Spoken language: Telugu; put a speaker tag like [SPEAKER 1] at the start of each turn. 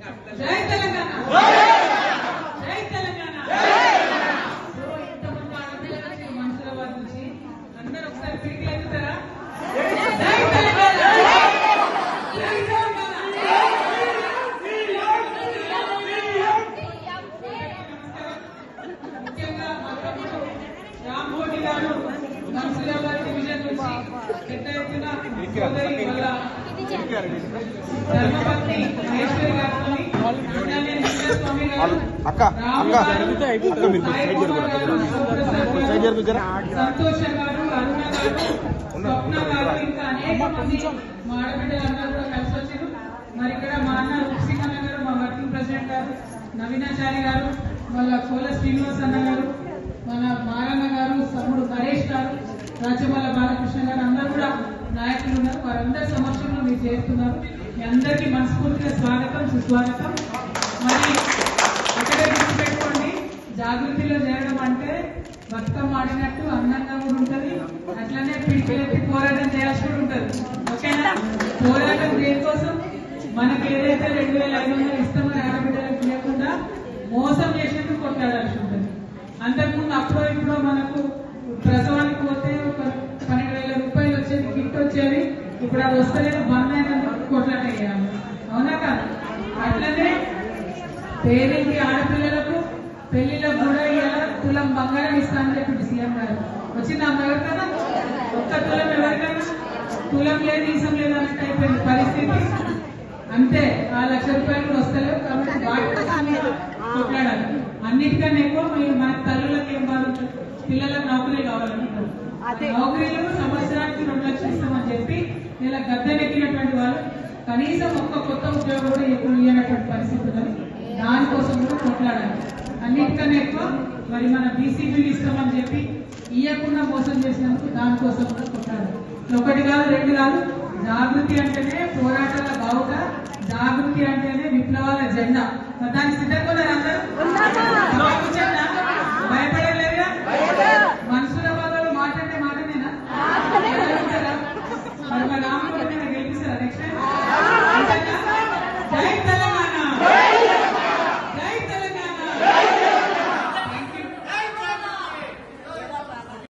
[SPEAKER 1] జై తెలంగాణ. జై తెలంగాణ. ఇంతమంది ఆడపిల్లలు వచ్చి మనుషులాబాద్ నుంచి అందరూ ఒకసారి పిడికి ఎత్తుతారా జై తెలంగాణ రామ్మోహన్ గారు మనుషులాబాద్ డివిజన్ నుంచి. పెద్ద ఎత్తున
[SPEAKER 2] అక్క అక్క. అక్క మీరు సైడ్ జరుగుతారు సైడ్ జరుగుతారా
[SPEAKER 1] మరి ఇక్కడ మా అన్న రూపసింహన్న గారు మా వర్కింగ్ ప్రెసిడెంట్ గారు నవీనాచారి గారు వాళ్ళ కోల శ్రీనివాస్ అన్న గారు మన మారన్న గారు తమ్ముడు నరేష్ గారు రాజ్యమల్ల బాలకృష్ణ గారు అందరూ కూడా నాయకులు ఉన్నారు వారందరి సమక్షంలో మీరు చేస్తున్నారు. మీ అందరికీ మనస్ఫూర్తిగా స్వాగతం సుస్వాగతం. మరి ఒకటే గుర్తుపెట్టుకోండి జాగృతిలో చేరడం అంటే బతుకమ్మ ఆడినట్టు అందంగా కూడా ఉంటది. అట్లనే పిడికిలెత్తి పోరాటం చేయాల్సి కూడా ఉంటది. ఓకేనా? పోరాటం దేనికోసం? మనకి ఏదైతే రెండు వేల ఐదు వందలు ఇస్తామని ఆడబిడ్డలకు లేకుండా మోసం చేసినట్టు కొట్లాడాల్సి ఉంటుంది. అంతకు అప్పుడో ఇప్పుడో మనకు ప్రసవానికి పోతే ఒక పన్నెండు వేల రూపాయలు వచ్చేది గిఫ్ట్ వచ్చేది ఇప్పుడు అది వస్తలేదు బంద్ అయినందుకు కొట్లాట చేయాలి అవునా కాదు? అట్లనే పేరెంటి ఆడపిల్లలకు పెళ్ళిలో కూడా ఇవాళ తులం బంగారం ఇస్తానని చెప్పింది సీఎం గారు. వచ్చిందా అమ్మ ఎవరికైనా ఒక్క తులం ఎవరికైనా తులం లేదు ఈసం లేదు అన్నట్టు అయిపోయింది పరిస్థితి. అంతే ఆ లక్ష రూపాయలు కూడా వస్తలేవు కాబట్టి కొట్లాడాలి. అన్నిటికన్నా ఎక్కువ మీరు మన తల్లులకు ఏం బాధ ఉంటుంది? పిల్లలకు నౌకరీ కావాలనుకుంటారు నౌకరీలు సంవత్సరానికి రెండు లక్షలు ఇస్తామని చెప్పి ఇలా గద్దెనెక్కినటువంటి వాళ్ళు కనీసం ఒక్క కొత్త ఉద్యోగం కూడా ఎప్పుడు ఇవ్వనటువంటి పరిస్థితి ఉన్నది. దానికోసం కూడా కొట్లాడాలి. అన్నిటికన్నా ఎక్కువ మరి మన బీసీబీలు ఇస్తామని చెప్పి ఇవ్వకుండా మోసం చేసినందుకు దానికోసం కూడా కొట్లాడాలి. ఒకటి కాదు రెండు కాదు. జాగృతి అంటేనే పోరాటాల బావుట జాగృతి అంటేనే విప్లవాల జెండా. దానికి సిద్ధంగా ఉన్నారు అందరూ?